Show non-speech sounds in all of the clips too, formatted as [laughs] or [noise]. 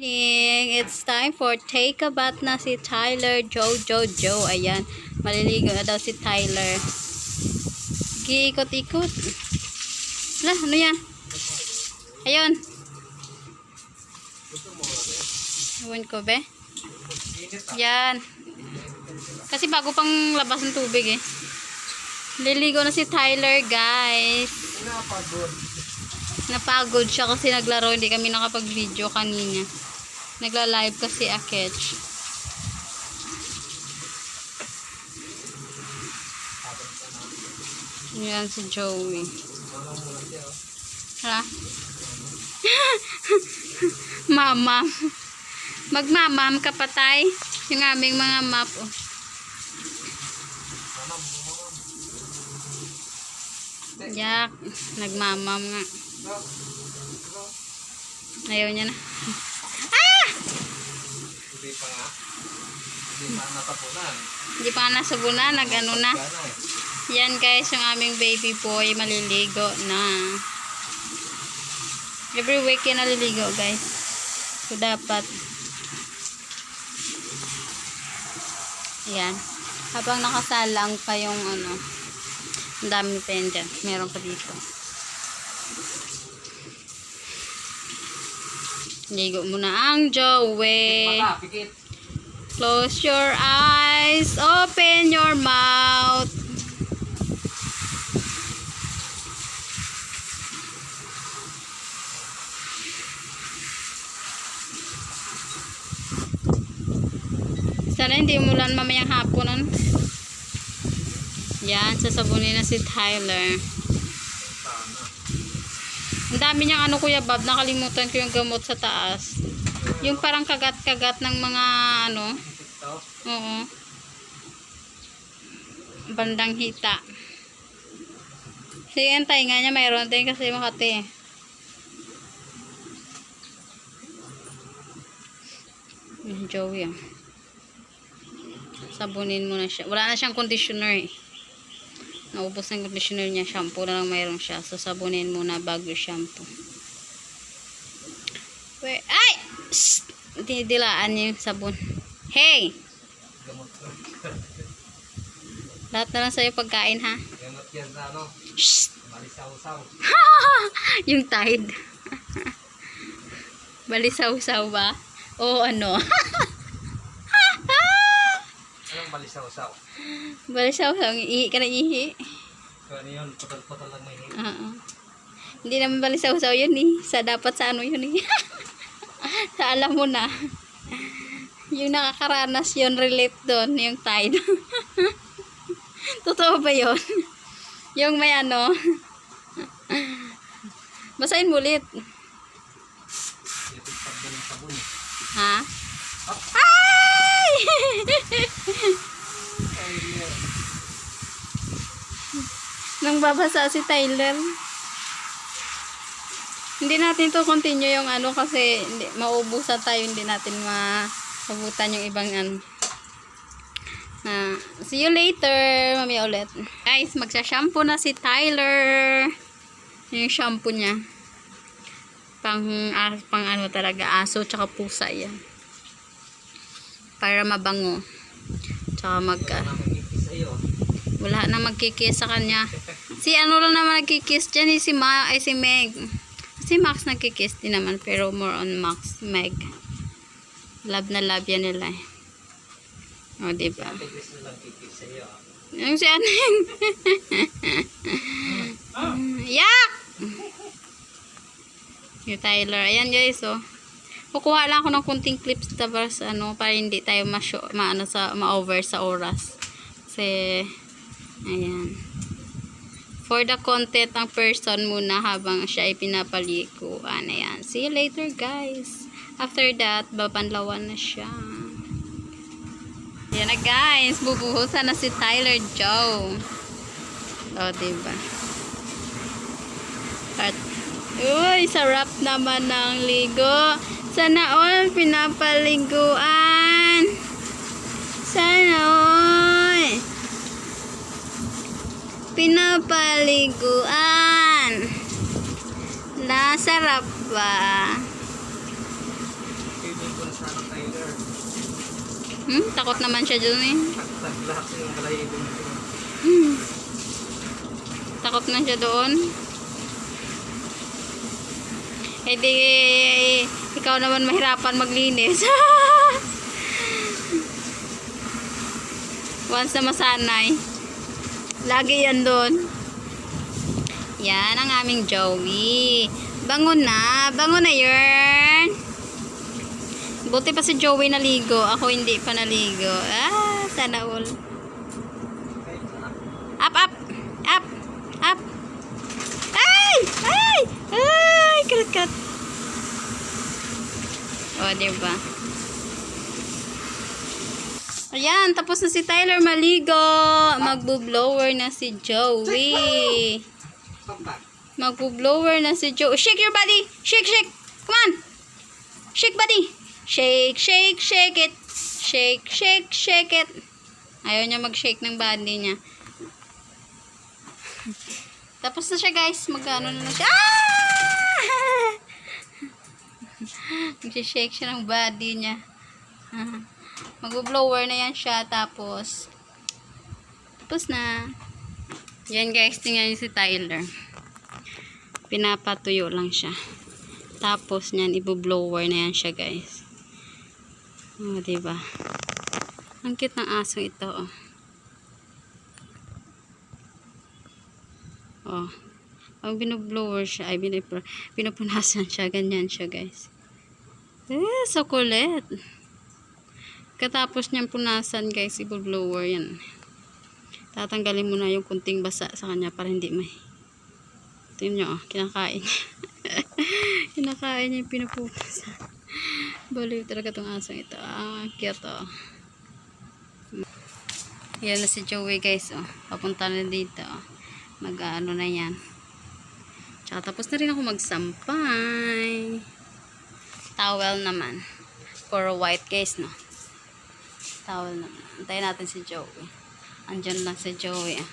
morning! It's time for take a bath na si Tyler, Joe, Joe. Ayan, maliligo na daw si Tyler. Giikot-ikot. Lah, ano yan? Ayun. Ewan ko, be. Yan. Kasi bago pang labas ng tubig eh. Liligo na si Tyler, guys. Napagod siya kasi naglaro. Hindi kami nakapag-video kanina. Nagla-live kasi Akech. Yan si Joey. Ha? [laughs] Mama. Magmamam ka patay. Yung aming mga map. Oh. Yak. Nagmamam nga. Ayaw niya na. Pa nga. Hindi pa natapunan. Hindi pa nga nasubunan. Nag-ano na. Yan guys, yung aming baby boy maliligo na. Every week yan naliligo guys. So dapat. Yan. Habang nakasalang pa yung ano. Ang dami pa yan dyan. Meron pa dito. Ligo muna ang Joey. Close your eyes. Open your mouth. Sana hindi umulan mamayang hapon nun. Yan, sasabunin na si Tyler. Ang dami niyang ano kuya Bob, nakalimutan ko yung gamot sa taas. Yung parang kagat-kagat ng mga ano. Oo. Bandang hita. Sige, ang tainga niya mayroon din kasi Makati. Yung Joey ah. Sabunin mo na siya. Wala na siyang conditioner eh. Naubos na yung conditioner niya. Shampoo na lang mayroon siya. So, sabunin muna bago shampoo. Wait. Ay! Shh! Dinidilaan niya yung sabon. Hey! Lahat na lang sa'yo pagkain ha. Gamot yan sa. Shh! Malisaw-saw. [laughs] yung tide. [laughs] Balisaw-saw ba? O ano? [laughs] Anong malisaw-saw? Balisaw-saw. Ihi ka na ihi. Ano yun? Putal-putal lang may hingin. Oo. Hindi naman balisaw-saw yun eh. Sa dapat sa ano yun eh. [laughs] sa alam mo na. Yung nakakaranas yun, relate doon, yung tide. [laughs] Totoo ba yun? yung may ano. [laughs] Basahin mo ulit. Eh. Ha? Ay, Nang babasa si Tyler. Hindi natin to continue yung ano kasi hindi, maubusan tayo. Hindi natin maabutan yung ibang ano. Na, see you later. Mami ulit. Guys, magsha-shampoo na si Tyler. Yung shampoo niya. Pang, ah, pang ano talaga, aso tsaka pusa yan. Para mabango. Tsaka mag, Wala na magkikis sa'yo. wala na magkikis sa kanya. Si ano lang naman nagkikis dyan, eh, si, Ma, ay, si Meg. Si Max nagkikis din naman, pero more on Max, Meg. Love na love yan nila eh. O, diba? Yung si ano yun? [laughs] Yak! Yung Tyler. Ayan guys, oh. Kukuha lang ako ng kunting clips tapos ano, para hindi tayo ma-show, ma-ano sa, ma-over sa oras. Kasi, ayan. For the content ng person muna habang siya ay pinapaliguan. Ayan. See you later guys. After that, babanlawan na siya. Yan na guys. Bubuhusan na si Tyler Joe. O, diba? At, uy, sarap naman ng ligo. Sana all pinapaliguan. Sana all. Pinapaliguan. Nasarap ba? Hmm? Takot naman siya dun eh. Hmm. Takot na siya doon. Eh di, ikaw naman mahirapan maglinis. [laughs] Once na masanay. Lagi yan doon. Yan ang aming Joey. Bango na. Bango na yun. Buti pa si Joey naligo. Ako hindi pa naligo. Ah, sana all. Up, up! Up! Up! Ay! Ay! Ay! Karat, karat. O, diba? Ayan, tapos na si Tyler maligo. Magbo-blower na si Joey. Magbo-blower na si Joey. Shake your body! Shake, shake! Come on! Shake body! Shake, shake, shake it! Shake, shake, shake it! Ayaw niya mag-shake ng body niya. Tapos na siya guys. Mag-ano na na siya. Ah! [laughs] Mag-shake siya ng body niya. Ah. Mag-blower na yan siya. Tapos, tapos na. Yan guys, tingnan niyo si Tyler. Pinapatuyo lang siya. Tapos niyan, ibo-blower na yan siya guys. O, diba? Ang cute ng aso ito, oh. Oh. Pag binublower siya, ay binipro, pinupunasan siya, ganyan siya guys. Eh, so kulit. Katapos niyang punasan guys, i-blower yan. Tatanggalin mo na yung kunting basa sa kanya para hindi may Tingnan nyo, oh, kinakain [laughs] kinakain niya yung pinupunasan. Baliw talaga tong asong ito. Ah, cute oh. Yan na si Joey guys oh. Papunta na dito oh. Mag-ano na yan. Tsaka tapos na rin ako magsampay. Towel naman. Puro white guys no. Towel naman. Antayin natin si Joey. Andyan lang si Joey ah.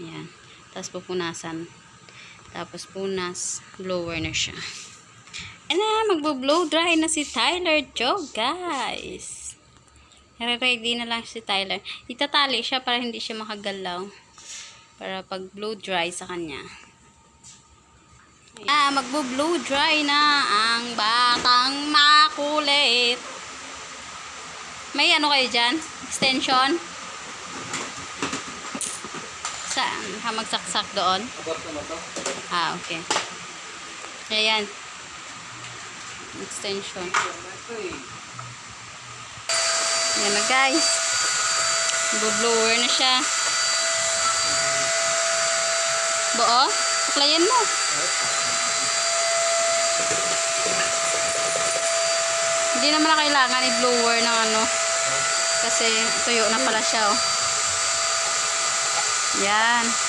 Yan. Tapos pupunasan. Tapos punas. Blower na siya. And na, magbo-blow dry na si Tyler Joe, guys. Ready na lang si Tyler. Itatali siya para hindi siya makagalaw. Para pag blow dry sa kanya. Ah, magbo-blow dry na ang batang makulit. May ano kayo dyan? Extension? Saan? Ha, magsaksak doon? Ah, okay. Ayan. Extension. Ito eh. Yan na guys. Blower na siya. Buo? Suklayan mo. Hindi naman na kailangan i-blower ng ano. Kasi tuyo na pala siya oh. Yan.